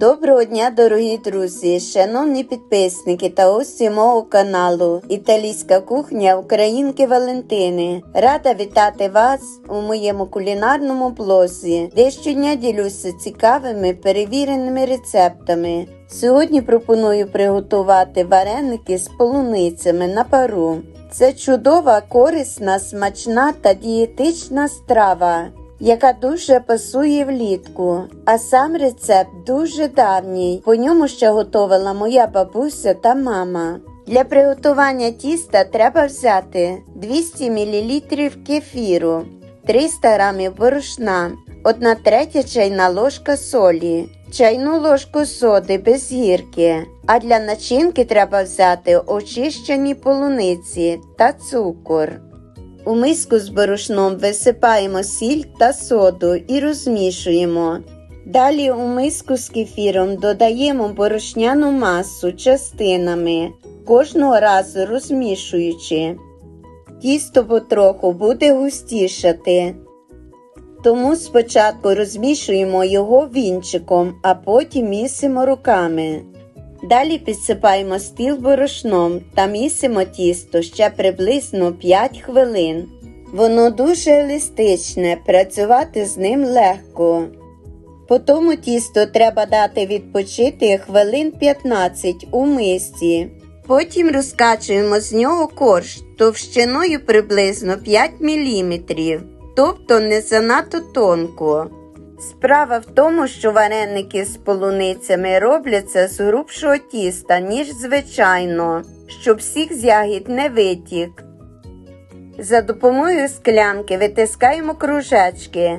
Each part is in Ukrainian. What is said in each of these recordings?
Доброго дня, дорогі друзі, шановні підписники та гості мого каналу Італійська кухня Українки Валентини. Рада вітати вас у моєму кулінарному блозі, де щодня ділюся цікавими перевіреними рецептами. Сьогодні пропоную приготувати вареники з полуницями на пару. Це чудова, корисна, смачна та дієтична страва яка дуже пасує влітку, а сам рецепт дуже давній. По ньому ще готувала моя бабуся та мама. Для приготування тіста треба взяти 200 мл кефіру, 300 г борошна, 1 третя чайна ложка солі, чайну ложку соди без гірки. А для начинки треба взяти очищені полуниці та цукор. У миску з борошном висипаємо сіль та соду і розмішуємо. Далі у миску з кефіром додаємо борошняну масу частинами, кожного разу розмішуючи. Тісто потроху буде густішати. Тому спочатку розмішуємо його вінчиком, а потім місимо руками. Далі підсипаємо стіл борошном та місимо тісто ще приблизно 5 хвилин. Воно дуже еластичне, працювати з ним легко. По тому тісто треба дати відпочити хвилин 15 у мисці. Потім розкачуємо з нього корж товщиною приблизно 5 мм, тобто не занадто тонко. Справа в тому, що вареники з полуницями робляться з грубшого тіста, ніж звичайно, щоб сік з ягід не витік. За допомогою склянки витискаємо кружечки.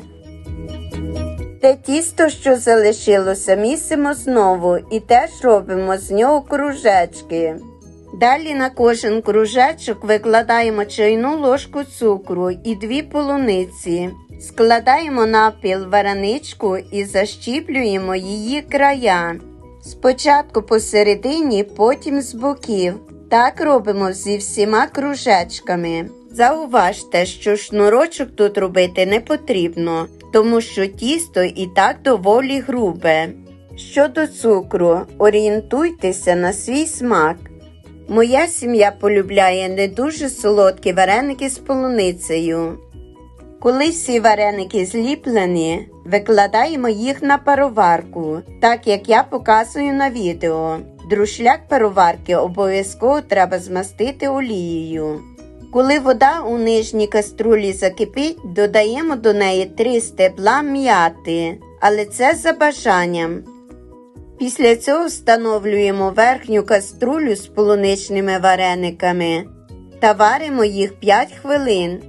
Те тісто, що залишилося, місимо знову і теж робимо з нього кружечки. Далі на кожен кружечок викладаємо чайну ложку цукру і дві полуниці. Складаємо напіл вареничку і защіплюємо її края. Спочатку посередині, потім з боків. Так робимо зі всіма кружечками. Зауважте, що шнурочок тут робити не потрібно, тому що тісто і так доволі грубе. Щодо цукру, орієнтуйтеся на свій смак. Моя сім'я полюбляє не дуже солодкі вареники з полуницею. Коли всі вареники зліплені, викладаємо їх на пароварку, так як я показую на відео. Друшляк пароварки обов'язково треба змастити олією. Коли вода у нижній каструлі закипить, додаємо до неї 3 стебла м'яти, але це за бажанням. Після цього встановлюємо верхню каструлю з полуничними варениками та варимо їх 5 хвилин.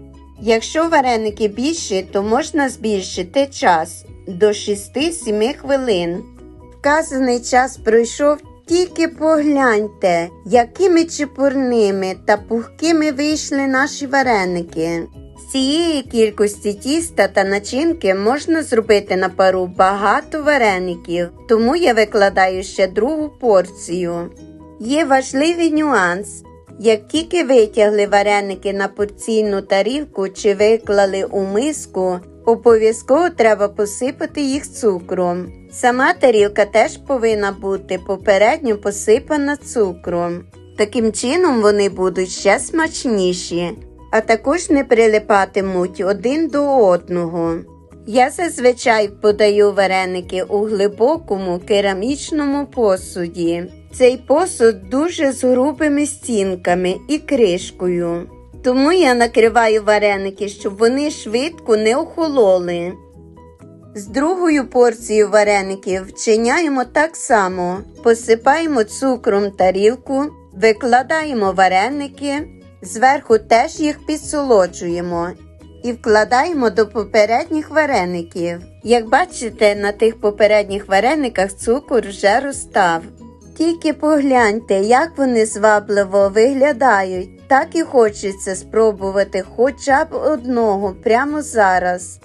Якщо вареники більші, то можна збільшити час до 6-7 хвилин. Вказаний час пройшов, тільки погляньте, якими чепурними та пухкими вийшли наші вареники. З цієї кількості тіста та начинки можна зробити на пару багато вареників, тому я викладаю ще другу порцію. Є важливий нюанс. Як тільки витягли вареники на порційну тарілку чи виклали у миску, обов'язково треба посипати їх цукром. Сама тарілка теж повинна бути попередньо посипана цукром. Таким чином вони будуть ще смачніші, а також не прилипатимуть один до одного. Я зазвичай подаю вареники у глибокому керамічному посуді. Цей посуд дуже з грубими стінками і кришкою. Тому я накриваю вареники, щоб вони швидко не охололи. З другою порцією вареників вчиняємо так само: посипаємо цукром тарілку, викладаємо вареники, зверху теж їх підсолоджуємо і вкладаємо до попередніх вареників. Як бачите, на тих попередніх варениках цукор вже розстав. Тільки погляньте, як вони звабливо виглядають, так і хочеться спробувати хоча б одного прямо зараз.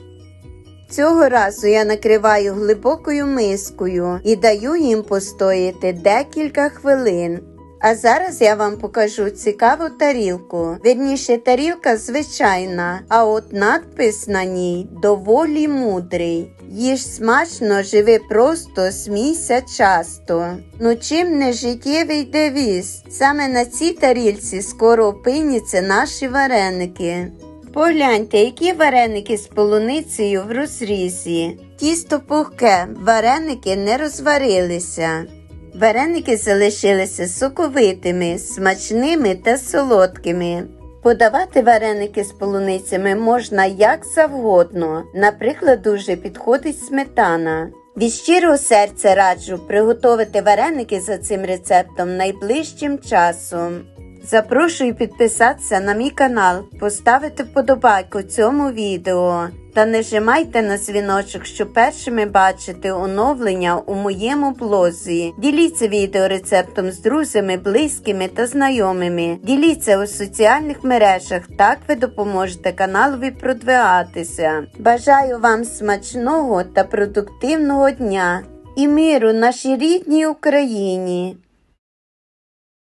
Цього разу я накриваю глибокою мискою і даю їм постояти декілька хвилин. А зараз я вам покажу цікаву тарілку. Вірніше, тарілка звичайна, а от надпис на ній доволі мудрий. Їж смачно, живи просто, смійся часто. Ну чим не життєвий девіз? Саме на цій тарільці скоро опиняться наші вареники. Погляньте, які вареники з полуницею в розрізі. Тісто пухке, вареники не розварилися. Вареники залишилися соковитими, смачними та солодкими. Подавати вареники з полуницями можна як завгодно. Наприклад, дуже підходить сметана. Від щирого серця раджу приготувати вареники за цим рецептом найближчим часом. Запрошую підписатися на мій канал, поставити вподобайку цьому відео та нажимайте на дзвіночок, щоб першими бачити оновлення у моєму блозі. Діліться відеорецептом з друзями, близькими та знайомими. Діліться у соціальних мережах, так ви допоможете каналові продвигатися. Бажаю вам смачного та продуктивного дня і миру нашій рідній Україні!